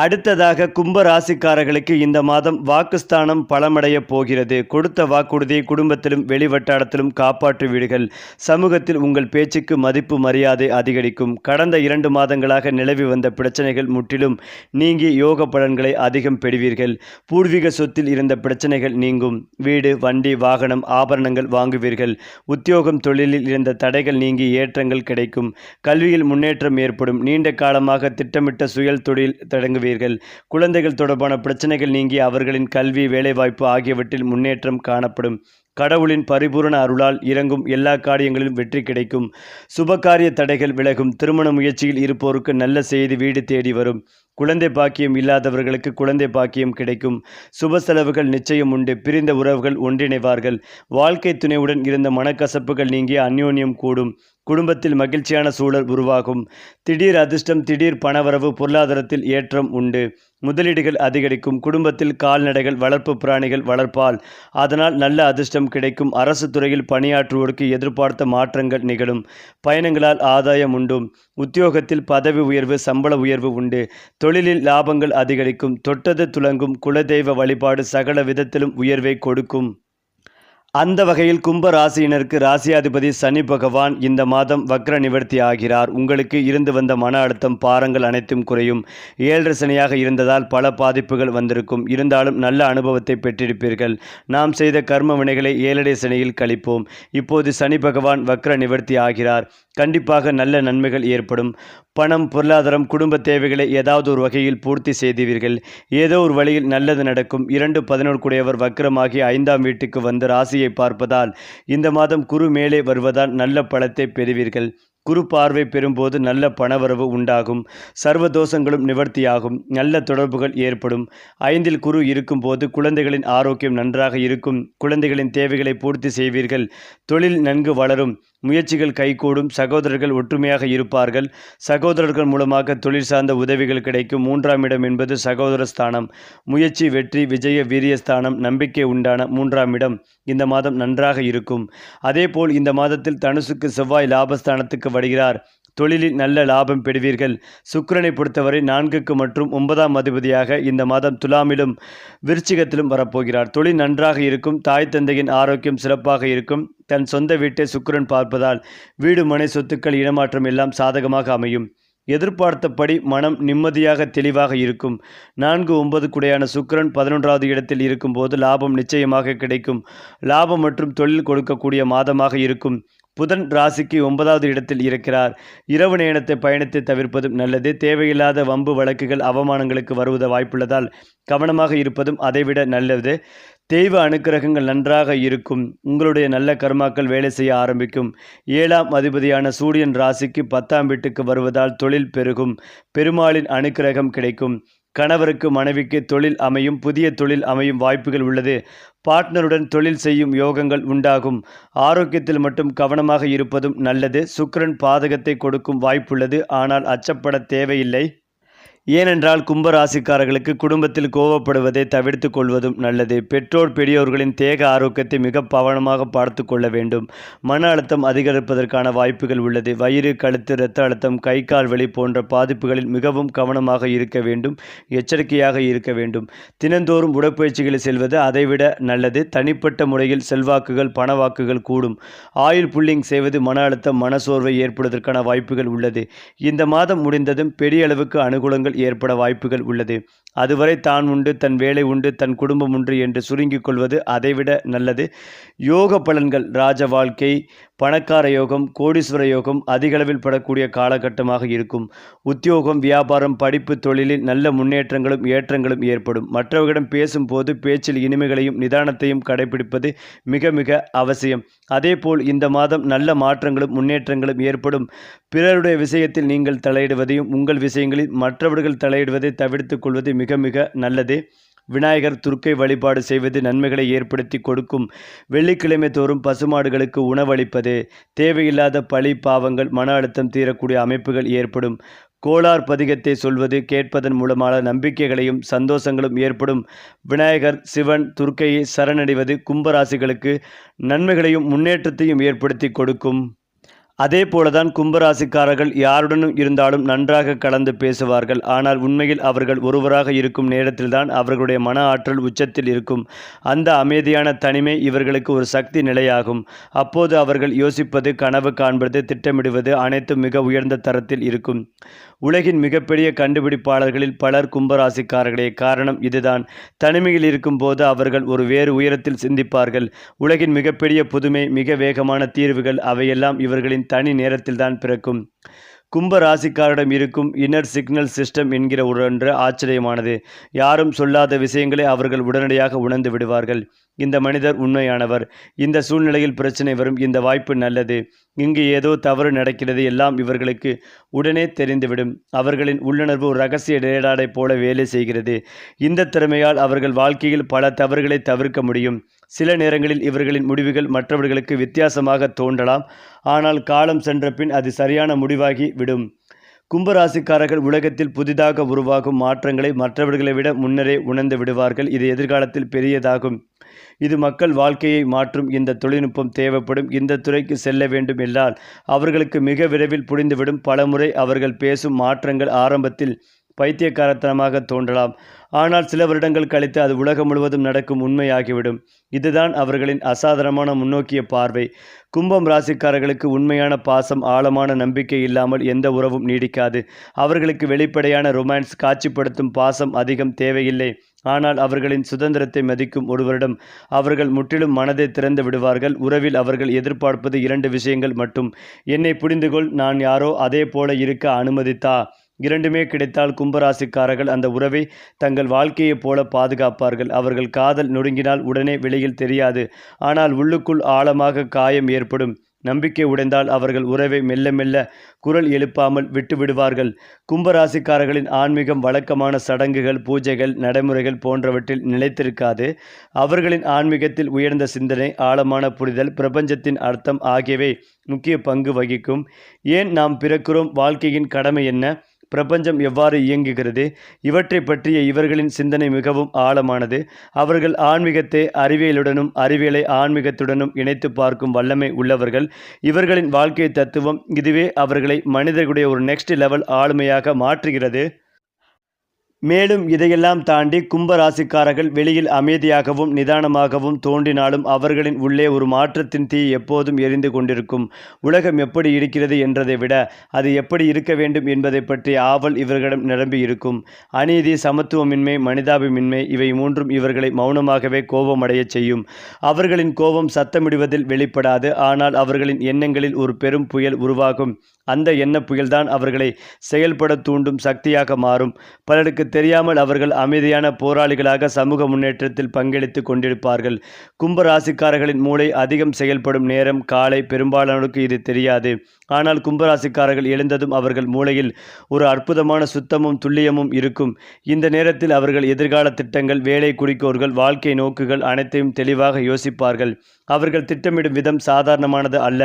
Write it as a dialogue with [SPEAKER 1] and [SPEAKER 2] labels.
[SPEAKER 1] அடுத்ததாக கும்ப ராசிக்காரர்களுக்கு இந்த மாதம் வாக்குஸ்தானம் பலமடைய போகிறது. கொடுத்த வாக்குறுதியை குடும்பத்திலும் வெளிவட்டாரத்திலும் காப்பாற்றுவீர்கள் சமூகத்தில் உங்கள் பேச்சுக்கு மதிப்பு மரியாதை அதிகரிக்கும். கடந்த இரண்டு மாதங்களாக நிலவி வந்த பிரச்சனைகள் முற்றிலும் நீங்கி யோக பலன்களை அதிகம் பெறுவீர்கள். பூர்வீக சொத்தில் இருந்த பிரச்சனைகள் நீங்கும். வீடு வண்டி வாகனம் ஆபரணங்கள் வாங்குவீர்கள். உத்தியோகம் தொழிலில் இருந்த தடைகள் நீங்கி ஏற்றங்கள் கிடைக்கும். கல்வியில் முன்னேற்றம் ஏற்படும். நீண்ட காலமாக திட்டமிட்ட சுயல் தொழில் தொடங்குவீர்கள். குழந்தைகள் தொடர்பான பிரச்சனைகள் நீங்கி அவர்களின் கல்வி வேலைவாய்ப்பு ஆகியவற்றில் முன்னேற்றம் காணப்படும். கடவுளின் பரிபூரண அருளால் இறங்கும் எல்லா காரியங்களிலும் வெற்றி கிடைக்கும். சுபகாரிய தடைகள் விலகும். திருமண முயற்சியில் இருப்போருக்கு நல்ல செய்தி வீடு தேடி வரும். குழந்தை பாக்கியம் இல்லாதவர்களுக்கு குழந்தை பாக்கியம் கிடைக்கும். சுப செலவுகள் நிச்சயம் உண்டு. பிரிந்த உறவுகள் ஒன்றிணைவார்கள். வாழ்க்கை துணையுடன் இருந்த மனக்கசப்புகள் நீங்கிய அந்யோன்யம் கூடும். குடும்பத்தில் மகிழ்ச்சியான சூழல் உருவாகும். திடீர் அதிர்ஷ்டம் திடீர் பணவரவு பொருளாதாரத்தில் ஏற்றம் உண்டு. முதலீடுகள் அதிகரிக்கும். குடும்பத்தில் கால்நடைகள் வளர்ப்பு பிராணிகள் வளர்ப்பால். அதனால் நல்ல அதிர்ஷ்டம் கிடைக்கும். அரசு துறையில் பணியாற்றுவோருக்கு எதிர்பார்த்த மாற்றங்கள் நிகழும். பயணங்களால் ஆதாயம் உண்டும். உத்தியோகத்தில் பதவி உயர்வு சம்பள உயர்வு உண்டு. தொழிலில் லாபங்கள் அதிகரிக்கும். தொட்டது துலங்கும் குலதெய்வ வழிபாடு சகல விதத்திலும் உயர்வை கொடுக்கும். அந்த வகையில் கும்ப ராசியினருக்கு ராசியாதிபதி சனி பகவான் இந்த மாதம் வக்ர நிவர்த்தி ஆகிறார். உங்களுக்கு இருந்து வந்த மன அழுத்தம் பாரங்கள் அனைத்தும் குறையும். ஏழரை சனியாக இருந்ததால் பல பாதிப்புகள் வந்திருக்கும். இருந்தாலும் நல்ல அனுபவத்தை பெற்றிருப்பீர்கள். நாம் செய்த கர்ம வினைகளை ஏழரை சனியில் கழிப்போம். இப்போது சனி பகவான் வக்ர நிவர்த்தி ஆகிறார். கண்டிப்பாக நல்ல நன்மைகள் ஏற்படும். பணம் பொருளாதாரம் குடும்ப தேவைகளை ஏதாவது ஒரு வகையில் பூர்த்தி செய்தீர்கள். ஏதோ ஒரு வழியில் நல்லது நடக்கும். இரண்டு பதினோரு கூடியவர் வக்ரமாகி ஐந்தாம் வீட்டுக்கு வந்து ராசியை பார்ப்பதால் இந்த மாதம் குரு மேலே வருவதால் நல்ல பலத்தை பெறுவீர்கள். குரு பார்வை பெறும்போது நல்ல பணவரவு உண்டாகும். சர்வ தோஷங்களும் நிவர்த்தியாகும். நல்ல தொடர்புகள் ஏற்படும். ஐந்தில் குரு இருக்கும்போது குழந்தைகளின் ஆரோக்கியம் நன்றாக இருக்கும். குழந்தைகளின் தேவைகளை பூர்த்தி செய்வீர்கள். தொழில் நன்கு வளரும். முயற்சிகள் கைகூடும். சகோதரர்கள் ஒற்றுமையாக இருப்பார்கள். சகோதரர்கள் மூலமாக தொழில் சார்ந்த உதவிகள் கிடைக்கும். மூன்றாம் இடம் என்பது சகோதர ஸ்தானம். முயற்சி வெற்றி விஜய வீரியஸ்தானம் நம்பிக்கை உண்டான மூன்றாம் இடம். இந்த மாதம் நன்றாக இருக்கும். அதேபோல் இந்த மாதத்தில் தனுசுக்கு செவ்வாய் லாபஸ்தானத்துக்கு படுகிறார் தொழிலில் நல்ல லாபம் பெறுவீர்கள். சுக்கரனை பொறுத்தவரை நான்குக்கு மற்றும் ஒன்பதாம் அதிபதியாக இந்த மாதம் துலாமிலும் விருச்சிகத்திலும் வரப்போகிறார். தொழில் நன்றாக இருக்கும் தாய் தந்தையின் ஆரோக்கியம் சிறப்பாக இருக்கும். தன் சொந்த வீட்டை சுக்கரன் பார்ப்பதால் வீடு மனை சொத்துக்கள் இடமாற்றம் எல்லாம் சாதகமாக அமையும். எதிர்பார்த்தபடி மனம் நிம்மதியாக தெளிவாக இருக்கும். நான்கு ஒன்பது குடையான சுக்கரன் பதினொன்றாவது இடத்தில் இருக்கும்போது லாபம் நிச்சயமாக கிடைக்கும். லாபம் மற்றும் தொழில் கொடுக்கக்கூடிய மாதமாக இருக்கும். புதன் ராசிக்கு ஒன்பதாவது இடத்தில் இருக்கிறார். இரவு நேரத்தை பயணத்தை தவிர்ப்பதும் நல்லது. தேவையில்லாத வம்பு வழக்குகள் அவமானங்களுக்கு வருவது வாய்ப்புள்ளதால் கவனமாக இருப்பதும் அதைவிட நல்லது. தெய்வ அனுக்கிரகங்கள் நன்றாக இருக்கும். உங்களுடைய நல்ல கர்மாக்கள் வேலை செய்ய ஆரம்பிக்கும். ஏழாம் அதிபதியான சூரியன் ராசிக்கு பத்தாம் வீட்டுக்கு வருவதால் தொழில் பெருகும். பெருமாளின் அனுக்கிரகம் கிடைக்கும். கணவருக்கு மனைவிக்கு தொழில் அமையும் புதிய தொழில் அமையும் வாய்ப்புகள் உள்ளது. பார்ட்னருடன் தொழில் செய்யும் யோகங்கள் உண்டாகும். ஆரோக்கியத்தில் மட்டும் கவனமாக இருப்பதும் நல்லது. சுக்கிரன் பாதகத்தை கொடுக்கும் வாய்ப்புள்ளது. ஆனால் அச்சப்பட தேவையில்லை. ஏனென்றால் கும்பராசிக்காரர்களுக்கு குடும்பத்தில் கோவப்படுவதை தவிர்த்து கொள்வதும் நல்லது. பெற்றோர் பெரியோர்களின் தேக ஆரோக்கியத்தை மிக பவனமாக பார்த்து கொள்ள வேண்டும். மன அழுத்தம் அதிகரிப்பதற்கான வாய்ப்புகள் உள்ளது. வயிறு கழுத்து இரத்த அழுத்தம் கை கால் வலி போன்ற பாதிப்புகளில் மிகவும் கவனமாக இருக்க வேண்டும். எச்சரிக்கையாக இருக்க வேண்டும். தினந்தோறும் உடற்பயிற்சிகளில் செல்வது அதைவிட நல்லது. தனிப்பட்ட முறையில் செல்வாக்குகள் பணவாக்குகள் கூடும். ஆயில் புல்லிங் செய்வது மன அழுத்தம் மனசோர்வை ஏற்படுவதற்கான வாய்ப்புகள் உள்ளது. இந்த மாதம் முடிந்ததும் பெரிய அளவுக்கு அனுகூலங்கள் ஏற்பட வாய்ப்புகள் உள்ளது. அதுவரை தான் உண்டு தன் வேலை உண்டு தன் குடும்பம் உண்டு என்று சுருங்கிக் கொள்வது அதைவிட நல்லது. யோக பலன்கள் ராஜ வாழ்க்கை பணக்கார யோகம் கோடீஸ்வர யோகம் அதிகளவில் படக்கூடிய காலகட்டமாக இருக்கும். உத்தியோகம் வியாபாரம் படிப்பு தொழிலில் நல்ல முன்னேற்றங்களும் ஏற்றங்களும் ஏற்படும். மற்றவர்களிடம் பேசும்போது பேச்சில் இனிமைகளையும் நிதானத்தையும் கடைபிடிப்பது மிக மிக அவசியம். அதேபோல் இந்த மாதம் நல்ல மாற்றங்களும் முன்னேற்றங்களும் ஏற்படும். பிறருடைய விஷயத்தில் நீங்கள் தலையிடுவதையும் உங்கள் விஷயங்களில் மற்றவர்கள் தலையிடுவதை தவிர்த்து கொள்வது மிக மிக நல்லது. விநாயகர் துர்க்கை வழிபாடு செய்வது நன்மைகளை ஏற்படுத்தி கொடுக்கும். வெள்ளிக்கிழமை தோறும் பசுமாடுகளுக்கு உணவளிப்பது. தேவையில்லாத பழி பாவங்கள் மன அழுத்தம் தீரக்கூடிய அமைப்புகள் ஏற்படும். கோளார் பதிகத்தை சொல்வது கேட்பதன் மூலமான நம்பிக்கைகளையும் சந்தோஷங்களும் ஏற்படும். விநாயகர் சிவன் துர்க்கையை சரணடைவது கும்பராசிகளுக்கு நன்மைகளையும் முன்னேற்றத்தையும் ஏற்படுத்தி கொடுக்கும். அதே போலதான் கும்பராசிக்காரர்கள் யாருடனும் இருந்தாலும் நன்றாக கலந்து பேசுவார்கள். ஆனால் உண்மையில் அவர்கள் ஒருவராக இருக்கும் நேரத்தில்தான் அவர்களுடைய மன ஆற்றல் உச்சத்தில் இருக்கும். அந்த அமைதியான தனிமை இவர்களுக்கு ஒரு சக்தி நிலையாகும். அப்போது அவர்கள் யோசிப்பது கனவு காண்பது திட்டமிடுவது அனைத்தும் மிக உயர்ந்த தரத்தில் இருக்கும். உலகின் மிகப்பெரிய கண்டுபிடிப்பாளர்களில் பலர் கும்பராசிக்காரர்களே. காரணம் இதுதான். தனிமையில் இருக்கும் போது அவர்கள் ஒரு வேறு உயரத்தில் சிந்திப்பார்கள். உலகின் மிகப்பெரிய புதுமை மிக வேகமான தீர்வுகள் அவையெல்லாம் இவர்களின் தனி நேரத்தில் தான் பிறக்கும். கும்ப ராசிக்காரிடம் இருக்கும் இன்னர் சிக்னல் சிஸ்டம் என்கிற ஒன்று ஆச்சரியமானது. யாரும் சொல்லாத விஷயங்களை அவர்கள் உடனடியாக உணர்ந்து விடுவார்கள். இந்த மனிதர் உண்மையானவர். இந்த சூழ்நிலையில் பிரச்சனை வரும். இந்த வாய்ப்பு நல்லது. இங்கு ஏதோ தவறு நடக்கிறது. எல்லாம் இவர்களுக்கு உடனே தெரிந்துவிடும். அவர்களின் உள்ளுணர்வு ஒரு ரகசிய ரேடாடை போல வேலை செய்கிறது. இந்த திறமையால் அவர்கள் வாழ்க்கையில் பல தவறுகளை தவிர்க்க முடியும். சில நேரங்களில் இவர்களின் முடிவுகள் மற்றவர்களுக்கு வித்தியாசமாக தோன்றலாம். ஆனால் காலம் சென்ற பின் அது சரியான முடிவாகி விடும். கும்பராசிக்காரர்கள் உலகத்தில் புதிதாக உருவாகும் மாற்றங்களை மற்றவர்களை விட முன்னரே உணர்ந்து விடுவார்கள். இது எதிர்காலத்தில் பெரியதாகும். இது மக்கள் வாழ்க்கையை மாற்றும். இந்த தொழில்நுட்பம் தேவைப்படும். இந்த துறைக்கு செல்ல வேண்டும் என்றால் அவர்களுக்கு மிக விரைவில் புரிந்துவிடும். பலமுறை அவர்கள் பேசும் மாற்றங்கள் ஆரம்பத்தில் பைத்தியக்காரத்தனமாக தோன்றலாம். ஆனால் சில வருடங்கள் கழித்து அது உலகம் முழுவதும் நடக்கும் உண்மையாகிவிடும். இதுதான் அவர்களின் அசாதாரணமான முன்னோக்கிய பார்வை. கும்பம் ராசிக்காரர்களுக்கு உண்மையான பாசம் ஆழமான நம்பிக்கை இல்லாமல் எந்த உறவும் நீடிக்காது. அவர்களுக்கு வெளிப்படையான ரொமான்ஸ் காட்சிப்படுத்தும் பாசம் அதிகம் தேவையில்லை. ஆனால் அவர்களின் சுதந்திரத்தை மதிக்கும் ஒருவரிடம் அவர்கள் முற்றிலும் மனதை திறந்து விடுவார்கள். உறவில் அவர்கள் எதிர்பார்ப்பது இரண்டு விஷயங்கள் மட்டும். என்னை புரிந்துகொள் நான் யாரோ அதே போல இருக்க அனுமதித்தா? இரண்டுமே கிடைத்தால் கும்பராசிக்காரர்கள் அந்த உறவை தங்கள் வாழ்க்கையைப் போல பாதுகாப்பார்கள். அவர்கள் காதல் நொறுங்கினால் உடனே வெளியில் தெரியாது. ஆனால் உள்ளுக்குள் ஆழமாக காயம் ஏற்படும். நம்பிக்கை உடைந்தால் அவர்கள் உறவை மெல்ல மெல்ல குரல் எழுப்பாமல் விட்டுவிடுவார்கள் கும்பராசிக்காரர்களின் ஆன்மீகம் வழக்கமான சடங்குகள் பூஜைகள் நடைமுறைகள் போன்றவற்றில் நிலைத்திருக்காது. அவர்களின் ஆன்மீகத்தில் உயர்ந்த சிந்தனை ஆழமான புரிதல் பிரபஞ்சத்தின் அர்த்தம் ஆகியவை முக்கிய பங்கு வகிக்கும். ஏன் நாம் பிறக்கிறோம்? வாழ்க்கையின் கடமை என்ன? பிரபஞ்சம் எவ்வாறு இயங்குகிறது? இவற்றை பற்றிய இவர்களின் சிந்தனை மிகவும் ஆழமானது. அவர்கள் ஆன்மீகத்தை அறிவியலுடனும் அறிவியலை ஆன்மீகத்துடனும் இணைத்து பார்க்கும் வல்லமை உள்ளவர்கள். இவர்களின் வாழ்க்கை தத்துவம் இதுவே அவர்களை மனிதர்களுடைய ஒரு நெக்ஸ்ட் லெவல் ஆளுமையாக மாற்றுகிறது. மேலும் இதையெல்லாம் தாண்டி கும்பராசிக்காரர்கள் வெளியில் அமைதியாகவும் நிதானமாகவும் தோன்றினாலும் அவர்களின் உள்ளே ஒரு மாற்றத்தின் தீ எப்போதும் எரிந்து கொண்டிருக்கும். உலகம் எப்படி இருக்கிறது என்றதை விட அது எப்படி இருக்க வேண்டும் என்பதை பற்றி ஆவல் இவர்களிடம் நிரம்பி இருக்கும். அநீதி சமத்துவமின்மை மனிதாபிமின்மை இவை மூன்றும் இவர்களை மௌனமாகவே கோபமடையச் செய்யும். அவர்களின் கோபம் சத்தமிடுவதில் வெளிப்படாது ஆனால் அவர்களின் எண்ணங்களில் ஒரு பெரும் புயல் உருவாகும். அந்த எண்ண புயல்தான் அவர்களை செயல்பட தூண்டும் சக்தியாக மாறும். பலருக்கு தெரியாமல் அவர்கள் அமைதியான போராளிகளாக சமூக முன்னேற்றத்தில் பங்களித்து கொண்டிருப்பார்கள். கும்ப ராசிக்காரர்களின் மூளை அதிகம் செயல்படும் நேரம் காலை பெரும்பாலானோருக்கு இது தெரியாது. ஆனால் கும்பராசிக்காரர்கள் எழுந்ததும் அவர்கள் மூளையில் ஒரு அற்புதமான சுத்தமும் துல்லியமும் இருக்கும். இந்த நேரத்தில் அவர்கள் எதிர்கால திட்டங்கள் வேலை குறிக்கோள்கள் வாழ்க்கை நோக்குகள் அனைத்தையும் தெளிவாக யோசிப்பார்கள். அவர்கள் திட்டமிடும் விதம் சாதாரணமானது அல்ல.